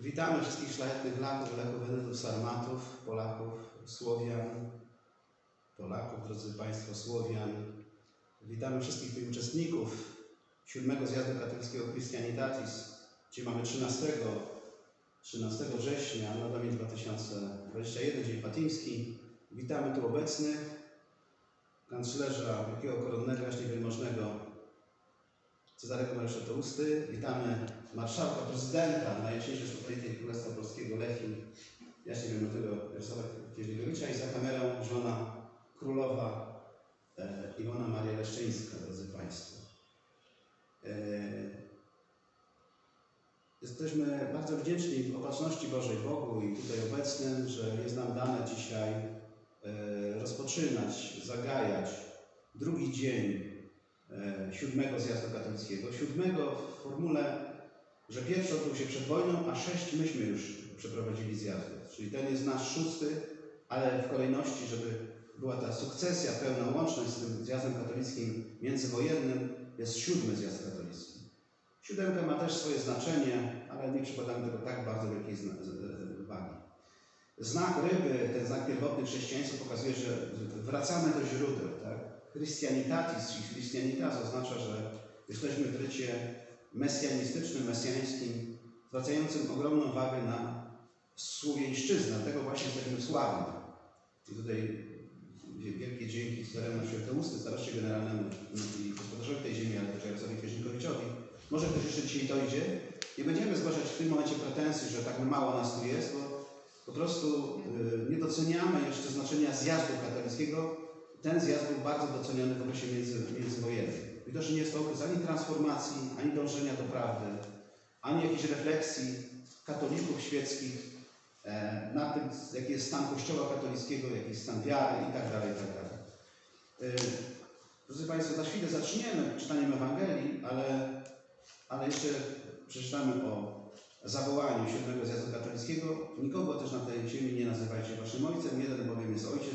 Witamy wszystkich szlachetnych laków, leków, wenetów, sarmatów, Polaków, Słowian, Polaków, drodzy Państwo, Słowian. Witamy wszystkich tych uczestników siódmego zjazdu katolickiego Christianitatis, gdzie mamy 13, 13 września, na ramię 2021, Dzień Fatimski. Witamy tu obecnych, kanclerza Wielkiego Koronnego, Jaśnie Wielmożnego Cezarego Mariusza Tousty. Witamy marszałka, prezydenta Najjaśniejszej Rzeczypospolitej Królestwa Polskiego Lechii, Jaśnie Wielmożnego Jarosława Kieźligowicza i za kamerą żona królowa e, Iwona Maria Leszczyńska, drodzy Państwo. E, Jesteśmy bardzo wdzięczni w Bożej Bogu i tutaj obecnym, że jest nam dane dzisiaj e, rozpoczynać, zagajać drugi dzień e, siódmego zjazdu katolickiego. Siódmego w formule, że pierwszy odbył się przed wojną, a sześć myśmy już przeprowadzili zjazdów. Czyli ten jest nasz szósty, ale w kolejności, żeby była ta sukcesja, pełna łączność z tym zjazdem katolickim międzywojennym, jest siódmy zjazd katolicki. Siódemka ma też swoje znaczenie, ale nie przykładamy tego tak bardzo wielkiej z- wagi. Znak ryby, ten znak pierwotny chrześcijaństwa pokazuje, że wracamy do źródeł. Christianitatis, czyli Christianitas oznacza, że jesteśmy w rycie mesjanistycznym, mesjańskim, zwracającym ogromną wagę na słowieńszczyznę, dlatego właśnie jesteśmy sławni. I tutaj wielkie dzięki staremu Świętousty, staroście generalnemu i gospodarzowi tej ziemi, ale też Jarosławowi Kwieźnikowiczowi. Może ktoś jeszcze dzisiaj dojdzie. Nie będziemy zgłaszać w tym momencie pretensji, że tak mało nas tu jest, bo po prostu y, nie doceniamy jeszcze znaczenia zjazdu katolickiego. Ten zjazd był bardzo doceniony w okresie między, międzywojennym. Widocznie nie jest to okres ani transformacji, ani dążenia do prawdy, ani jakiejś refleksji katolików świeckich e, na tym, jaki jest stan Kościoła katolickiego, jaki jest stan wiary i tak dalej, i tak. E, Drodzy Państwo, za chwilę zaczniemy czytaniem Ewangelii, ale, ale jeszcze przeczytamy o zawołaniu siódmego zjazdu katolickiego. Nikogo też na tej ziemi nie nazywajcie waszym ojcem, jeden bowiem jest wasz,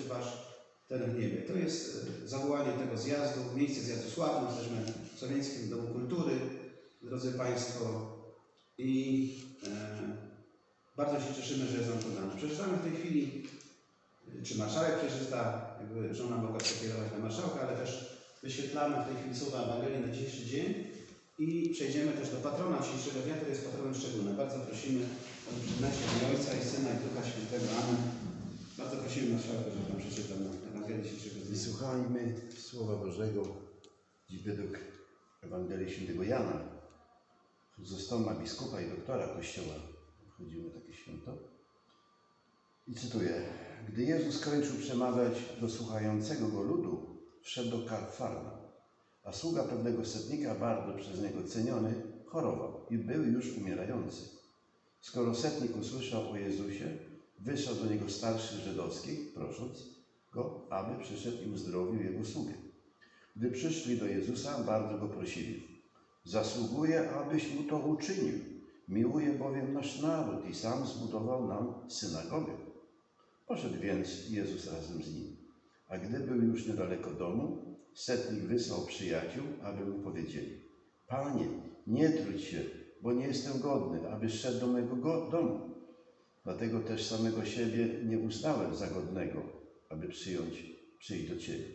ten w niebie. To jest e, zawołanie tego zjazdu, miejsce zjazdu sławne, jesteśmy w Słowiańskim Domu Kultury, drodzy Państwo, i e, bardzo się cieszymy, że jest on tu dany. Przeczytamy w tej chwili, y, czy marszałek przeczyta, jakby żona mogła przekierować na marszałka, ale też wyświetlamy w tej chwili słowa Ewangelii na dzisiejszy dzień i przejdziemy też do patrona dzisiejszego dnia, który jest patronem szczególnym. Bardzo prosimy o przyjęcie Ojca i Syna i Ducha Świętego. Amen. Bardzo prosimy marszałka, żeby nam przeczytał Ewangelię dnia. Wysłuchajmy Słowa Bożego dziś według Ewangelii Świętego Jana. Chrysostoma, biskupa i doktora Kościoła. Wchodzimy takie święto. I cytuję. Gdy Jezus skończył przemawiać do słuchającego go ludu, wszedł do Karfarna, a sługa pewnego setnika, bardzo przez niego ceniony, chorował i był już umierający. Skoro setnik usłyszał o Jezusie, wyszedł do niego starszy żydowski, prosząc go, aby przyszedł i uzdrowił jego sługę. Gdy przyszli do Jezusa, bardzo go prosili. Zasługuje, abyś mu to uczynił. Miłuje bowiem nasz naród i sam zbudował nam synagogę. Poszedł więc Jezus razem z nim. A gdy był już niedaleko domu, setnik wysłał przyjaciół, aby mu powiedzieli: Panie, nie trudź się, bo nie jestem godny, abyś szedł do mego go- domu. Dlatego też samego siebie nie uznałem za godnego, aby przyjąć, przyjść do Ciebie.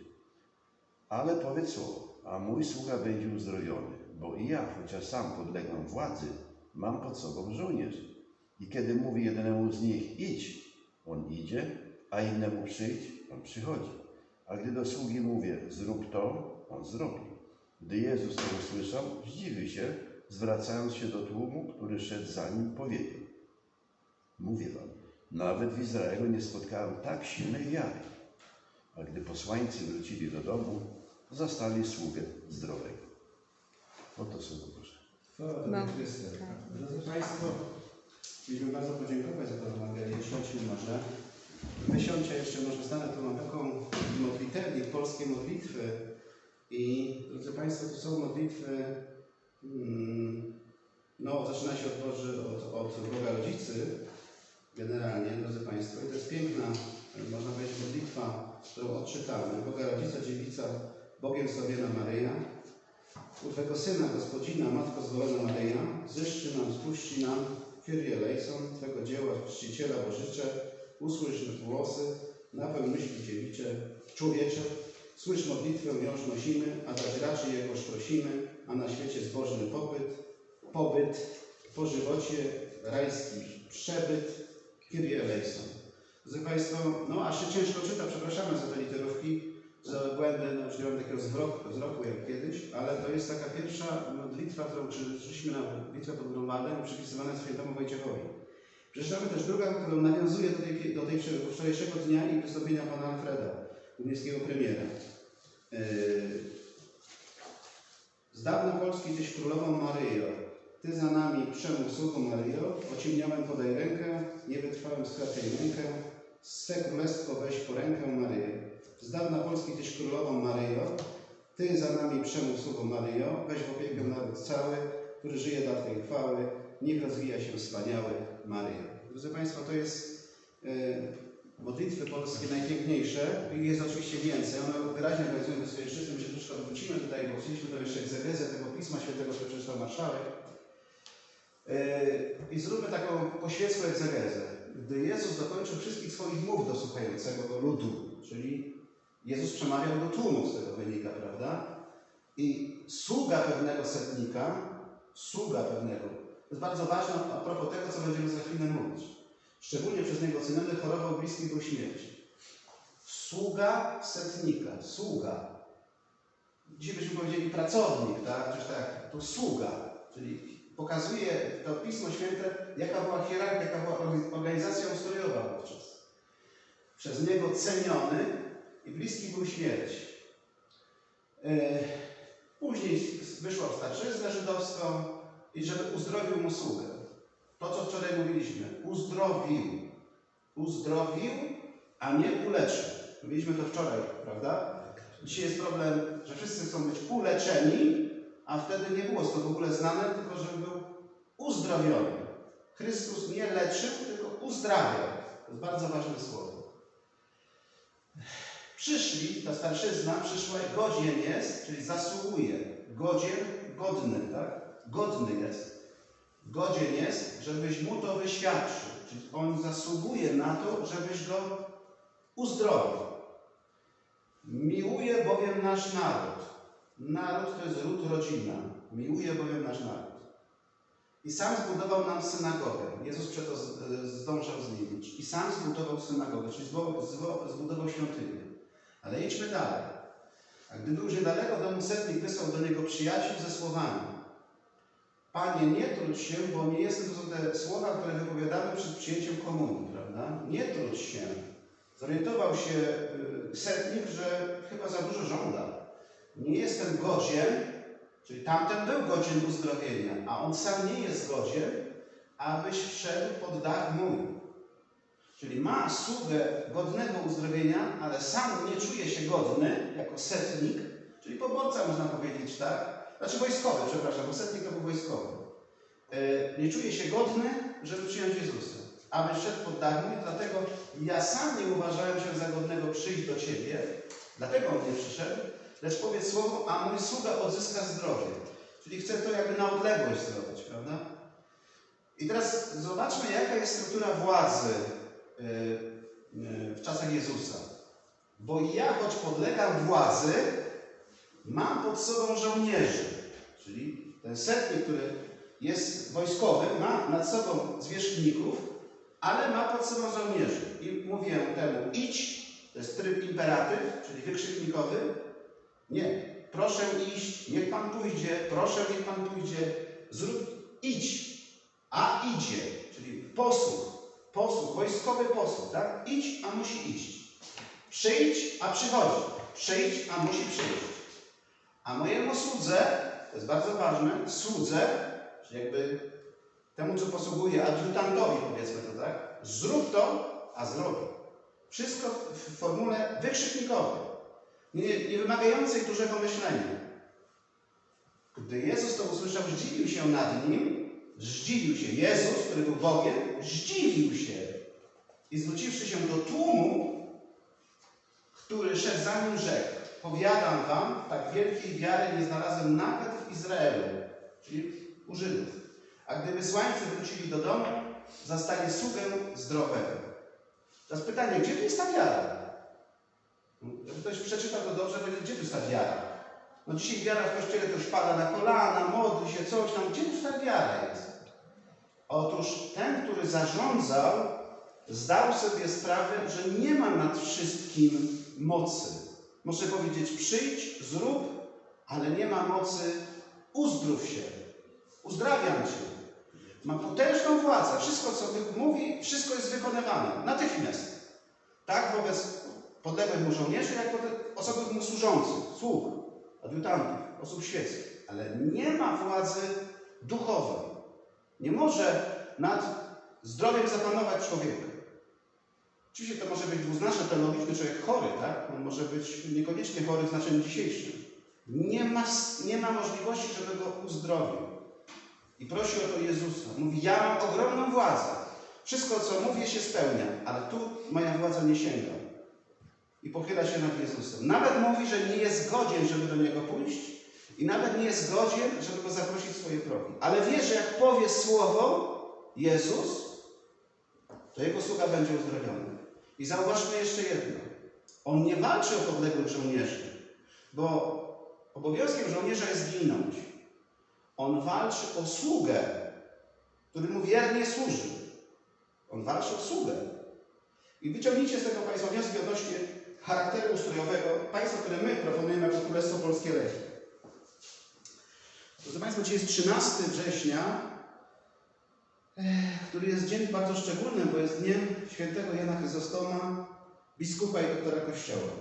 Ale powiedz słowo, a mój sługa będzie uzdrowiony, bo i ja, chociaż sam podlegam władzy, mam pod sobą żołnierzy. I kiedy mówi jednemu z nich idź, on idzie, a innemu przyjdź, on przychodzi. A gdy do sługi mówię zrób to, on zrobi. Gdy Jezus to usłyszał, zdziwił się, zwracając się do tłumu, który szedł za nim, powiedział Mówię wam, nawet w Izraelu nie spotkałem tak silnej wiary. A gdy posłańcy wrócili do domu, zastali sługę zdrowego. Oto słowo Boże. Chryste. tak. Drodzy Państwo, chcieliśmy bardzo podziękować za tę Ewangelię. Siądźmy może. Wysiądźcie jeszcze, może stanę tu, mam taką modlitewnik, polskie modlitwy. I drodzy Państwo, to są modlitwy, mm, no zaczyna się od, Boży, od, od Boga Rodzicy, generalnie, drodzy Państwo. I to jest piękna, można powiedzieć, modlitwa, którą odczytamy. Boga Rodzica, Dziewica, Bogiem Sławiona Maryja, u Twego Syna, Gospodzina, Matko Zwołona Maryja, zyszczy nam, spuści nam, Kyrie eleison, Twego dzieła, czciciela Bożycze, usłysz głosy, napełń myśli dziewicze, człowiecze, słysz modlitwę, ją nosimy, a dać raczej Jegoż prosimy, a na świecie zbożny popyt, pobyt, po żywocie rajski przebyt, Kyrie eleison. Drodzy Państwo, no aż się ciężko czyta, przepraszamy za te literówki, za błędy, no już nie mam takiego wzroku, wzroku jak kiedyś, ale to jest taka pierwsza modlitwa, którą przyszliśmy na bitwę pod Grunwaldem, przypisywana świętemu Wojciechowi. Przeczytamy też drugą, którą nawiązuje do, tej, do tej wczorajszego dnia i wystąpienia pana Alfreda, niemieckiego premiera. Yy, z dawna Polski Tyś królową Maryjo, Ty za nami przemów słuchu Maryjo, ociemniałem podaj rękę, nie wytrwałem skradaj rękę, swe królestwo weź po rękę Maryjo. Z dawna Polski Tyś królową Maryjo, Ty za nami przemów słuchu Maryjo, weź w opiekę naród cały, który żyje dla Twojej chwały, niech rozwija się wspaniały Maryjo. Drodzy Państwo, to jest e, modlitwy polskie najpiękniejsze. Ich jest oczywiście więcej. One wyraźnie realizują te swoje szczyty. My się troszkę odwrócimy tutaj, bo chcieliśmy tam jeszcze egzegezę tego Pisma Świętego, które przeczytał marszałek. Yy, I zróbmy taką poświęcką egzegezę. Gdy Jezus dokończył wszystkich swoich mów do słuchającego go ludu, czyli Jezus przemawiał do tłumu z tego wynika, prawda? I sługa pewnego setnika, sługa pewnego, to jest bardzo ważne a propos tego, co będziemy za chwilę mówić. Szczególnie przez niego oceniony chorował bliski był śmierci. Sługa setnika, sługa. Dzisiaj byśmy powiedzieli pracownik, tak? Czyż tak, to sługa, czyli pokazuje to Pismo Święte, jaka była hierarchia, jaka była organizacja ustrojowa wówczas. Przez niego ceniony i bliski był śmierci. E, Później wyszła w starczyznę żydowską i żeby uzdrowił mu sługę. To, co wczoraj mówiliśmy. Uzdrowił. Uzdrowił, a nie uleczył. Mówiliśmy to wczoraj, prawda? Dzisiaj jest problem, że wszyscy chcą być uleczeni, a wtedy nie było to w ogóle znane, tylko żeby był uzdrowiony. Chrystus nie leczył, tylko uzdrawiał. To jest bardzo ważne słowo. Przyszli, ta starszyzna przyszła, godzien jest, czyli zasługuje. Godzien, godny, tak? Godny jest. Godzien jest, żebyś mu to wyświadczył. Czyli on zasługuje na to, żebyś go uzdrowił. Miłuje bowiem nasz naród. Naród to jest ród, rodzina. Miłuje bowiem nasz naród. I sam zbudował nam synagogę. Jezus przeto zdążał z nim. I sam zbudował synagogę, czyli zbudował świątynię. Ale idźmy dalej. A gdy był już daleko domu setnik, wysłał do niego przyjaciół ze słowami. Panie, nie trudź się, bo nie jestem, to te słowa, które wypowiadamy przed przyjęciem komunii, prawda? Nie trudź się. Zorientował się y, setnik, że chyba za dużo żąda. Nie jestem godzien, czyli tamten był godzien uzdrowienia, a on sam nie jest godzien, abyś wszedł pod dach mój. Czyli ma sługę godnego uzdrowienia, ale sam nie czuje się godny, jako setnik, czyli poborca można powiedzieć, tak? Znaczy wojskowy, przepraszam, bo setnik to był wojskowy. E, nie czuje się godny, żeby przyjąć Jezusa. Aby szedł pod dach mój, dlatego ja sam nie uważałem się za godnego przyjść do Ciebie, dlatego on nie przyszedł, lecz powiedz słowo, a mój sługa odzyska zdrowie. Czyli chce to jakby na odległość zrobić, prawda? I teraz zobaczmy, jaka jest struktura władzy w czasach Jezusa. Bo ja, choć podlegam władzy, mam pod sobą żołnierzy. Czyli ten setnik, który jest wojskowy, ma nad sobą zwierzchników, ale ma pod sobą żołnierzy. I mówię temu idź, to jest tryb imperatyw, czyli wykrzyknikowy. Nie, proszę iść, niech Pan pójdzie, proszę niech Pan pójdzie, zrób, idź, a idzie, czyli posłuch, posłuch, wojskowy posłuch, tak? Idź, a musi iść. Przyjdź, a przychodzi. Przyjdź, a musi przyjść. A mojemu słudze, to jest bardzo ważne, słudze, czyli jakby temu, co posługuje, adiutantowi powiedzmy to, tak? Zrób to, a zrobi. Wszystko w formule wykrzyknikowej, nie, nie wymagającej dużego myślenia. Gdy Jezus to usłyszał, zdziwił się nad nim, zdziwił się. Jezus, który był Bogiem, zdziwił się. I zwróciwszy się do tłumu, który szedł za nim, rzekł: Powiadam wam, tak wielkiej wiary nie znalazłem nawet w Izraelu, czyli u Żydów. A gdy wysłańcy wrócili do domu, zastanie sługę zdrowego. Teraz pytanie, gdzie jest ta wiara? Ktoś przeczytał to dobrze, będzie, gdzie tu jest ta wiara? No dzisiaj wiara w kościele ktoś pada na kolana, modli się, coś tam. Gdzie tu ta wiara jest? Otóż ten, który zarządzał, zdał sobie sprawę, że nie ma nad wszystkim mocy. Może powiedzieć przyjdź, zrób, ale nie ma mocy uzdrów się, uzdrawiam cię. Ma potężną władzę. Wszystko, co mówi, wszystko jest wykonywane. Natychmiast. Tak wobec podległych mu żołnierzy, jak osoby mu służących, sług, adiutantów, osób świeckich. Ale nie ma władzy duchowej. Nie może nad zdrowiem zapanować człowieka. Oczywiście to może być dwuznaczny teologiczny człowiek chory, tak? On może być niekoniecznie chory w znaczeniu dzisiejszym. Nie ma, nie ma możliwości, żeby go uzdrowił. I prosi o to Jezusa. Mówi, ja mam ogromną władzę. Wszystko, co mówię, się spełnia, ale tu moja władza nie sięga. I pochyla się nad Jezusem. Nawet mówi, że nie jest godzien, żeby do Niego pójść i nawet nie jest godzien, żeby Go zaprosić w swoje progi. Ale wie, że jak powie słowo Jezus, to Jego sługa będzie uzdrowiony. I zauważmy jeszcze jedno. On nie walczy o podległych żołnierzy, bo obowiązkiem żołnierza jest ginąć. On walczy o sługę, który mu wiernie służy. On walczy o sługę. I wyciągnijcie z tego Państwo wnioski odnośnie charakteru ustrojowego państwa, które my proponujemy jako Królestwo Polskie Lechii. Proszę Państwa, dzisiaj jest 13 września, eh, który jest dzień bardzo szczególny, bo jest dniem świętego Jana Chryzostoma, biskupa i doktora Kościoła.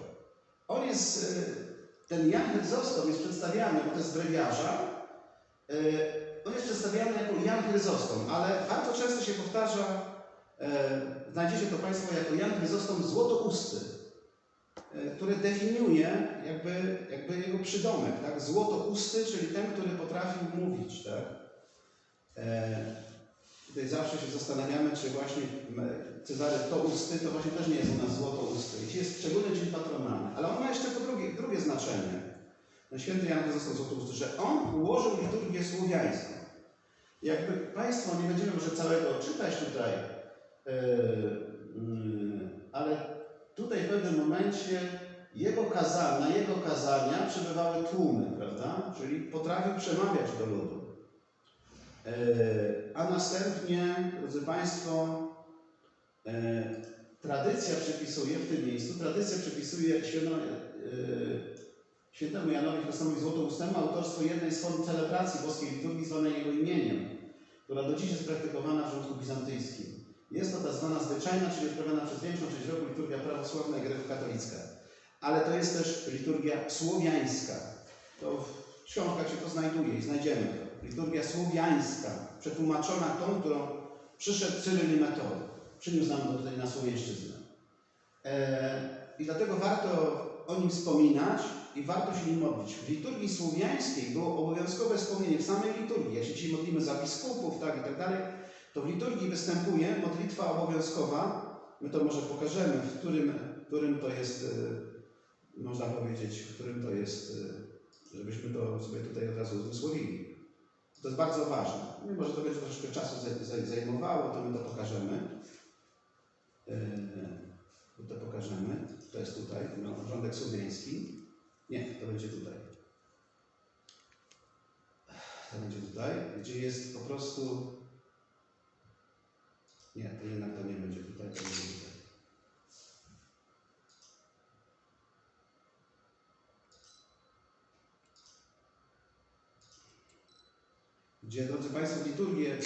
On jest, e, ten Jan Chryzostom jest przedstawiany, bo to jest brewiarza, e, on jest przedstawiany jako Jan Chryzostom, ale bardzo często się powtarza, znajdziecie to Państwo jako Jan Chryzostom złotousty, który definiuje jakby, jakby jego przydomek, tak? Złotousty, czyli ten, który potrafił mówić, tak? E, Tutaj zawsze się zastanawiamy, czy właśnie Cezary to usty, to właśnie też nie jest u nas złoto usty. Jest szczególny dzień patronalny, ale on ma jeszcze to drugie, drugie znaczenie. Ten święty Jan został złotousty, że on ułożył liturgię słowiańską. Jakby Państwo, nie będziemy może całego czytać tutaj, yy, yy, ale tutaj w pewnym momencie jego kaza, na jego kazania przybywały tłumy, prawda? Czyli potrafił przemawiać do ludu. E, A następnie, drodzy Państwo, e, tradycja przepisuje w tym miejscu, tradycja przepisuje święto, e, świętemu Janowi Chrystowi Złotoustemu autorstwo jednej z form celebracji boskiej liturgii zwanej jego imieniem, która do dziś jest praktykowana w rządku bizantyjskim. Jest to ta zwana zwyczajna, czyli odprawiana przez większą część roku liturgia prawosławna i grekokatolicka. Ale to jest też liturgia słowiańska. To w książkach się to znajduje i znajdziemy to. Liturgia słowiańska, przetłumaczona tą, którą przyszedł Cyryl i Metody. Przyniósł nam to tutaj na Słowiańszczyznę. E, I dlatego warto o nim wspominać i warto się nim modlić. W liturgii słowiańskiej było obowiązkowe wspomnienie w samej liturgii. Jak się dzisiaj modlimy za biskupów, tak i tak dalej, to w liturgii występuje modlitwa obowiązkowa. My to może pokażemy, w którym, w którym to jest, e, można powiedzieć, w którym to jest, e, żebyśmy to sobie tutaj od razu uzmysłowili. To jest bardzo ważne. Mimo, że to będzie troszkę czasu zaj- zaj- zajmowało, to my to pokażemy. My to pokażemy. To jest tutaj, no, rządek słowiański. Nie, to będzie tutaj. To będzie tutaj, gdzie jest po prostu... Nie, to jednak to nie będzie tutaj, to będzie tutaj. gdzie, drodzy Państwo, liturgię,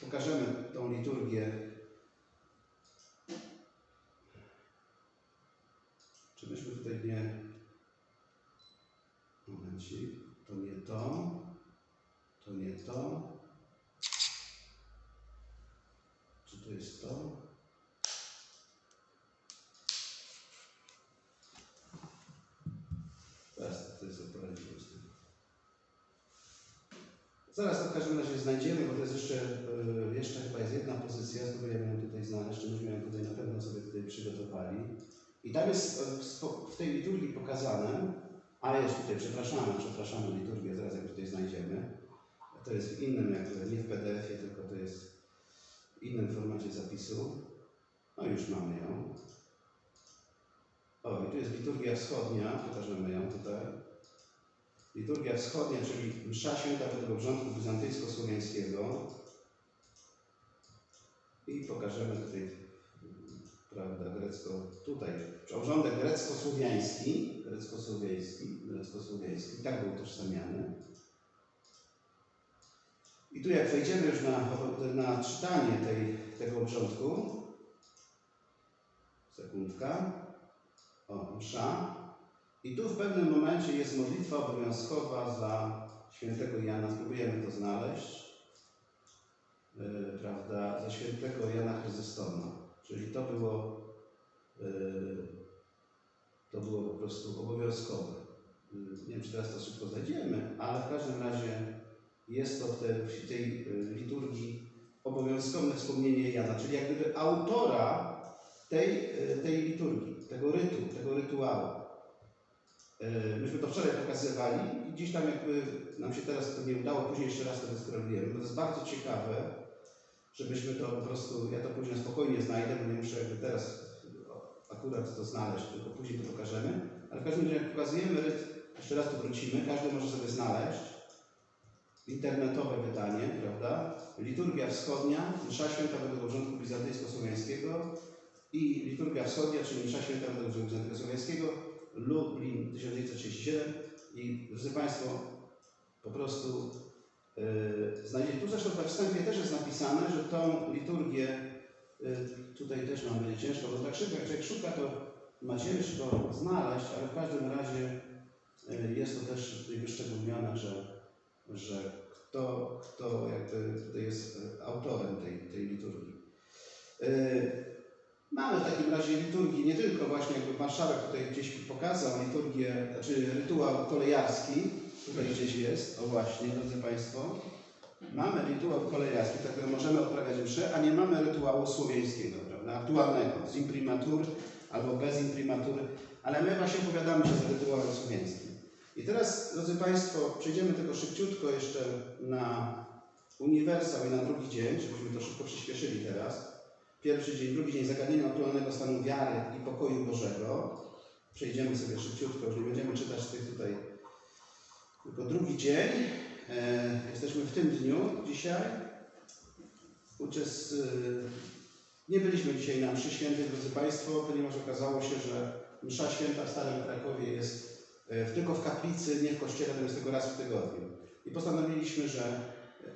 pokażemy tą liturgię. Zaraz to w każdym razie znajdziemy, bo to jest jeszcze, e, jeszcze chyba jest jedna pozycja, spróbujemy ją tutaj znaleźć, myśmy ją tutaj na pewno sobie tutaj przygotowali. I tam jest e, w w tej liturgii pokazane, a jest tutaj, przepraszamy, przepraszamy liturgię, zaraz jak tutaj znajdziemy. To jest w innym, nie w PDF-ie, tylko to jest innym formacie zapisu. No już mamy ją. O, i tu jest liturgia wschodnia, pokażemy ją tutaj. Liturgia wschodnia, czyli msza święta według obrządku bizantyjsko-słowiańskiego. I pokażemy tutaj, prawda, grecko, tutaj, obrządek grecko-słowiański, grecko-słowiański, grecko-słowiański, tak był utożsamiany. I tu jak wejdziemy już na, na czytanie tej, tego obrządku, sekundka, o, msza, i tu w pewnym momencie jest modlitwa obowiązkowa za świętego Jana, spróbujemy to znaleźć, yy, prawda, za świętego Jana Chryzystoma, czyli to było, yy, to było po prostu obowiązkowe. Yy, nie wiem, czy teraz to szybko znajdziemy, ale w każdym razie jest to w tej, w tej liturgii obowiązkowe wspomnienie Jana, czyli jak gdyby autora tej, tej liturgii, tego rytu, tego rytuału. Y, Myśmy to wczoraj pokazywali i gdzieś tam jakby nam się teraz to nie udało, później jeszcze raz to wyskrolujemy, to jest bardzo ciekawe, żebyśmy to po prostu, ja to później spokojnie znajdę, bo nie muszę jakby teraz akurat to znaleźć, tylko później to pokażemy, ale w każdym razie jak pokazujemy ryt, jeszcze raz tu wrócimy, każdy może sobie znaleźć, internetowe wydanie, prawda? Liturgia Wschodnia, Msza Święta według obrządku bizantyjsko-słowiańskiego i Liturgia Wschodnia, czyli Msza Święta według obrządku bizantyjsko-słowiańskiego, Lublin 1937 i drodzy Państwo, po prostu yy, tu zresztą we wstępie też jest napisane, że tą liturgię, yy, tutaj też będzie ciężko, bo tak szybko, jak szuka, to ma ciężko znaleźć, ale w każdym razie yy, jest to też tutaj wyszczególnione, że że kto, kto jakby tutaj jest autorem tej, tej liturgii. Yy, mamy w takim razie liturgii, nie tylko właśnie jakby marszałek tutaj gdzieś pokazał liturgię, znaczy rytuał kolejarski, tutaj gdzieś jest, o właśnie, drodzy Państwo. Mamy rytuał kolejarski, tak możemy odprawiać mszę, a nie mamy rytuału słowiańskiego, prawda, aktualnego, z imprimatur albo bez imprimatury, ale my właśnie opowiadamy się za rytuałem słowiańskim. I teraz, drodzy Państwo, przejdziemy tylko szybciutko jeszcze na uniwersał i na drugi dzień, żebyśmy to szybko przyspieszyli teraz. Pierwszy dzień, drugi dzień zagadnienia aktualnego stanu wiary i pokoju Bożego. Przejdziemy sobie szybciutko, już nie będziemy czytać tych tutaj. Tylko drugi dzień. E, jesteśmy w tym dniu dzisiaj. Uczest, e, nie byliśmy dzisiaj na mszy świętej, drodzy Państwo, ponieważ okazało się, że msza święta w Starym Krakowie jest w- tylko w kaplicy, nie w kościele, to jest tylko raz w tygodniu. I postanowiliśmy, że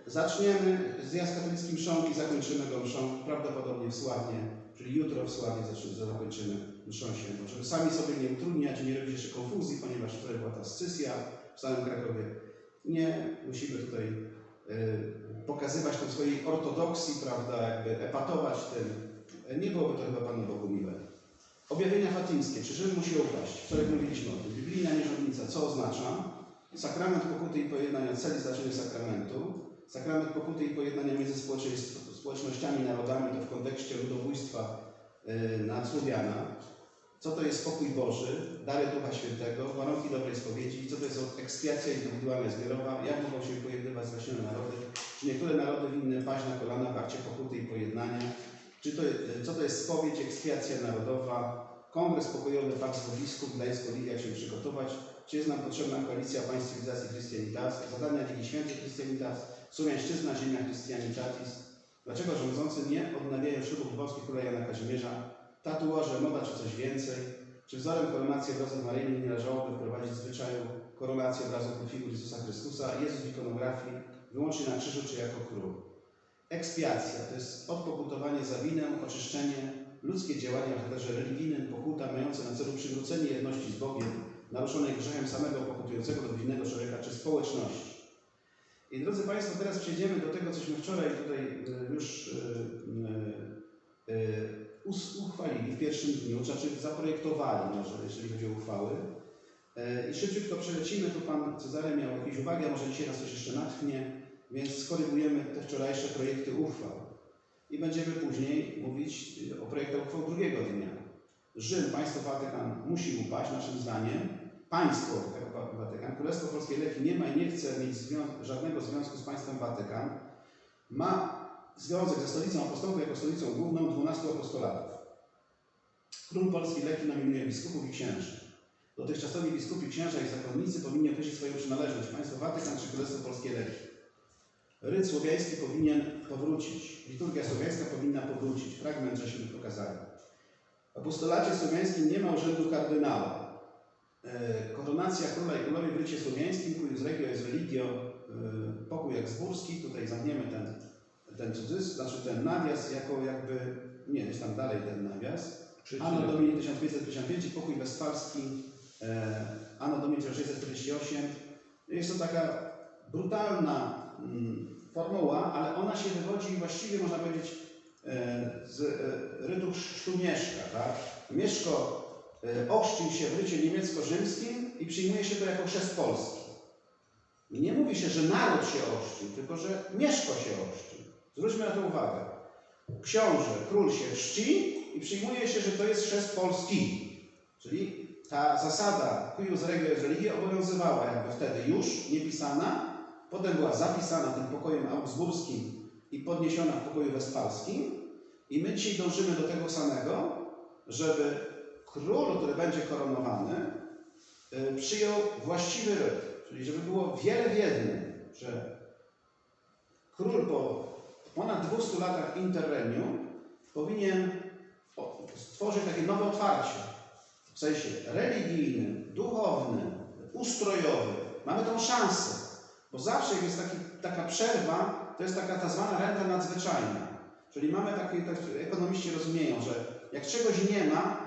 zaczniemy zjazd katolickim mszą i zakończymy go mszą prawdopodobnie w Sławnie, czyli jutro w Sławnie zakończymy mszą świętą, żeby sami sobie nie utrudniać, nie robić jeszcze konfuzji, ponieważ wczoraj była ta scysja w Starym Krakowie. Nie musimy tutaj y, pokazywać tą swojej ortodoksji, prawda, jakby epatować tym. Nie byłoby to chyba Panu Bogu miłe. Objawienia fatimskie. Czy Rzym musi upaść? Wczoraj mówiliśmy o tym. Biblijna nierządnica. Co oznacza? Sakrament pokuty i pojednania. Cel i znaczenie sakramentu. Sakrament pokuty i pojednania między społecznościami, narodami, to w kontekście ludobójstwa yy, nad Słowiana. Co to jest spokój Boży? Dary Ducha Świętego. Warunki dobrej spowiedzi. Co to jest ekspiacja indywidualna zbiorowa? Jak mogą się pojednywać zwaśnione narody? Czy niektóre narody winny paść na kolana w akcie pokuty i pojednania? Czy to, co to jest spowiedź, ekspiacja narodowa, kongres pokojowy Pakt Zwowisków, Gdańsko-Lidia, jak się przygotować, czy jest nam potrzebna koalicja państw cywilizacji Christianitas, zadania Ligi Świętej Christianitas, Słowiańszczyzna, ziemia Christianitatis, dlaczego rządzący nie odnawiają ślubów lwowskich króla Jana Kazimierza, tatuaże, moda czy coś więcej, czy wzorem koronacji obrazów maryjnych nie należałoby wprowadzić zwyczaju koronacji obrazów figur Jezusa Chrystusa, Jezus w ikonografii, wyłącznie na krzyżu czy jako król. Ekspiacja to jest odpokutowanie za winę, oczyszczenie, ludzkie działania w charakterze religijnym, pokuta mające na celu przywrócenie jedności z Bogiem, naruszonej grzechem samego pokutującego lub winnego człowieka czy społeczności. I drodzy Państwo, teraz przejdziemy do tego, cośmy wczoraj tutaj y, już y, us- uchwalili w pierwszym dniu, znaczy zaprojektowali może, jeżeli chodzi o uchwały. I szybciutko przelecimy, tu Pan Cezary miał jakieś uwagi, a może dzisiaj nas coś jeszcze natchnie, więc skorygujemy te wczorajsze projekty uchwał. I będziemy później mówić o projektach uchwał drugiego dnia. Rzym, państwo Watykan musi upaść, naszym zdaniem. Państwo Watykan, Królestwo Polskiej Leki nie ma i nie chce mieć zwią- żadnego związku z państwem Watykan. Ma związek ze stolicą apostolską jako stolicą główną 12 apostolatów. Król Polski Leki nominuje biskupów i księży. Dotychczasowi biskupi, księża i zakonnicy powinni określić swoją przynależność. Państwo Watykan czy Królestwo Polskie Leki. Ryd słowiański powinien powrócić. Liturgia słowiańska powinna powrócić. Fragment żeśmy pokazali. W apostolacie słowiańskim nie ma urzędu kardynała. E, Koronacja króla i królowej w rycie słowiańskim, cuius regio jest religio, e, pokój jaksburski, tutaj zamkniemy ten, ten cudzysł, znaczy ten nawias jako jakby, nie, jest tam dalej ten nawias. Anno Domini 1555 i pokój westfalski, Anno Domini 1648. Jest to taka brutalna mm, formuła, ale ona się wywodzi właściwie, można powiedzieć, e, z rytu chrztu Mieszka. Tak? Mieszko ochrzcił się w rycie niemiecko-rzymskim i przyjmuje się to jako chrzest polski. I nie mówi się, że naród się ochrzcił, tylko że Mieszko się ochrzcił. Zwróćmy na to uwagę. Książę, król się chrzci i przyjmuje się, że to jest chrzest polski. Czyli ta zasada cuius regio est religio obowiązywała jakby wtedy już, niepisana, potem była zapisana tym pokojem augsburskim i podniesiona w pokoju westfalskim i my dzisiaj dążymy do tego samego, żeby król, który będzie koronowany, y, przyjął właściwy ryt. Czyli żeby było wiele w jednym, że król po ponad 200 latach interregnum powinien stworzyć takie nowe otwarcie w sensie religijnym, duchownym, ustrojowy. Mamy tą szansę, bo zawsze jest taki, taka przerwa, to jest taka ta zwana renta nadzwyczajna. Czyli mamy takie, tak ekonomiści rozumieją, że jak czegoś nie ma,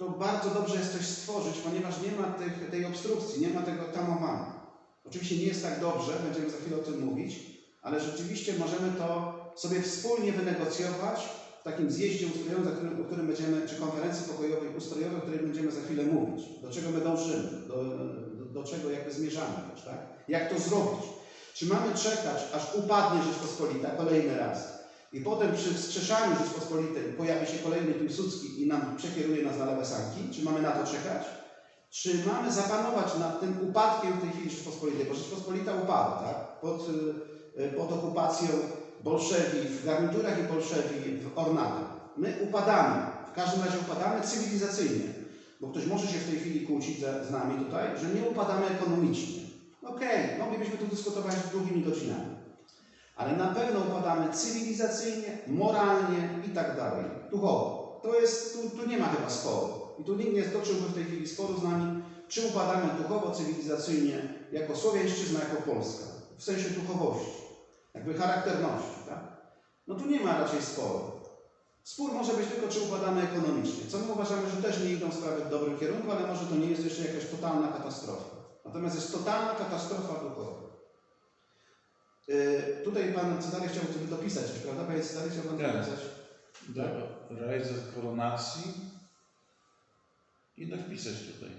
to bardzo dobrze jest coś stworzyć, ponieważ nie ma tych, tej obstrukcji, nie ma tego tamowania. Oczywiście nie jest tak dobrze, będziemy za chwilę o tym mówić, ale rzeczywiście możemy to sobie wspólnie wynegocjować w takim zjeździe ustrojowym, za którym, o którym będziemy, czy konferencji pokojowej ustrojowej, o której będziemy za chwilę mówić. Do czego my dążymy, do, do, do czego jakby zmierzamy też, tak? Jak to zrobić? Czy mamy czekać, aż upadnie Rzeczpospolita kolejny raz i potem przy wskrzeszaniu Rzeczpospolitej pojawi się kolejny Piłsudski i nam przekieruje nas na lewe sanki? Czy mamy na to czekać? Czy mamy zapanować nad tym upadkiem w tej chwili Rzeczpospolitej? Bo Rzeczpospolita upada, tak? Pod, y, y, pod okupacją bolszewi w garniturach i bolszewi w ornatach. My upadamy, w każdym razie upadamy cywilizacyjnie, bo ktoś może się w tej chwili kłócić ze, z nami tutaj, że nie upadamy ekonomicznie. Okej, moglibyśmy tu dyskutować długimi godzinami, ale na pewno upadamy cywilizacyjnie, moralnie i tak dalej, duchowo. To jest, tu, tu nie ma chyba sporu. I tu nikt nie stoczyłby w tej chwili sporu z nami, czy upadamy duchowo, cywilizacyjnie, jako Słowiańszczyzna, jako Polska, w sensie duchowości jakby charakterności, tak? No tu nie ma raczej sporu. Spór może być tylko, czy upadamy ekonomicznie, co my uważamy, że też nie idą sprawy w dobrym kierunku, ale może to nie jest jeszcze jakaś totalna katastrofa. Natomiast jest totalna katastrofa duchowa. Yy, tutaj Pan Cezary chciał coś dopisać, prawda? Panie Cezary chciał Pan Tak. dopisać? do realizacji koronacji i wpisać tutaj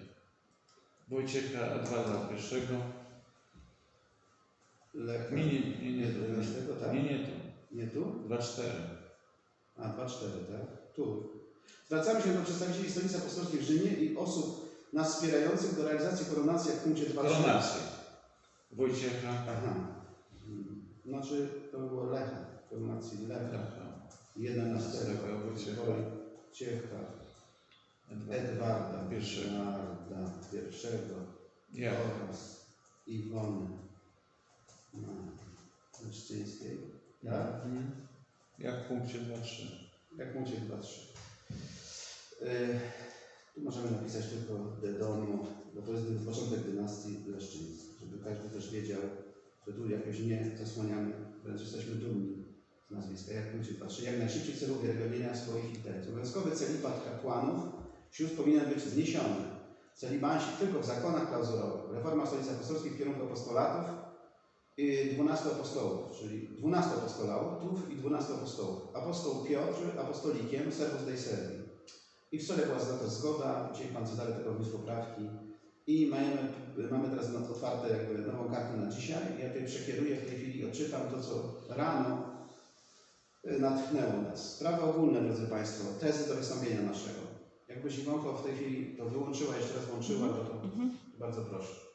Wojciecha Edwarda I. Lech. Nie, nie, nie, nie, Nie, nie, tak? nie, nie tu. Nie tu? 2-4. A, 2-4, tak? Tu. Zwracamy się do przedstawicieli Stolicy Apostolskiej w Rzymie i osób nas wspierających do realizacji koronacji, jak w punkcie 2 Koronacja. Wojciecha. Aha. Znaczy, to było Lecha, koronacji Lecha. Lecha. 11 Tego Wojciecha. Wojciecha Edwarda Pierwszego. Edwarda pierwszego Ja. oraz Iwony no, Leszczyńskiej. Tak? Mhm. Jak w punkcie 2-3. Jak mówię, chyba trzy. Yy, tu możemy napisać tylko de domo, bo to jest początek dynastii Leszczyńskiej, żeby każdy też wiedział, tu jakoś nie zasłaniamy, wręcz jesteśmy dumni z nazwiska. Jak mówię, patrzy, jak najszybciej celu uwiarygodnienia swoich intencji. Obowiązkowy celibat kapłanów sióstr powinien być zniesiony. Celibanci tylko w zakonach klauzurowych. Reforma Stolicy Apostolskiej w kierunku apostolatów i 12 apostołów, czyli 12 apostolatów i 12 apostołów. Apostoł Piotr apostolikiem servus Dei Servi. I w stole była za to zgoda, dzisiaj Pan Cezary tylko wniósł poprawki i mamy, mamy teraz otwarte jakby nową kartę na dzisiaj. Ja tutaj przekieruję w tej chwili, odczytam to, co rano y, natchnęło nas. Sprawy ogólne, drodzy Państwo, tezy do wystąpienia naszego. Jakby Iwonko w tej chwili to wyłączyła, jeszcze raz włączyła, to, to bardzo proszę.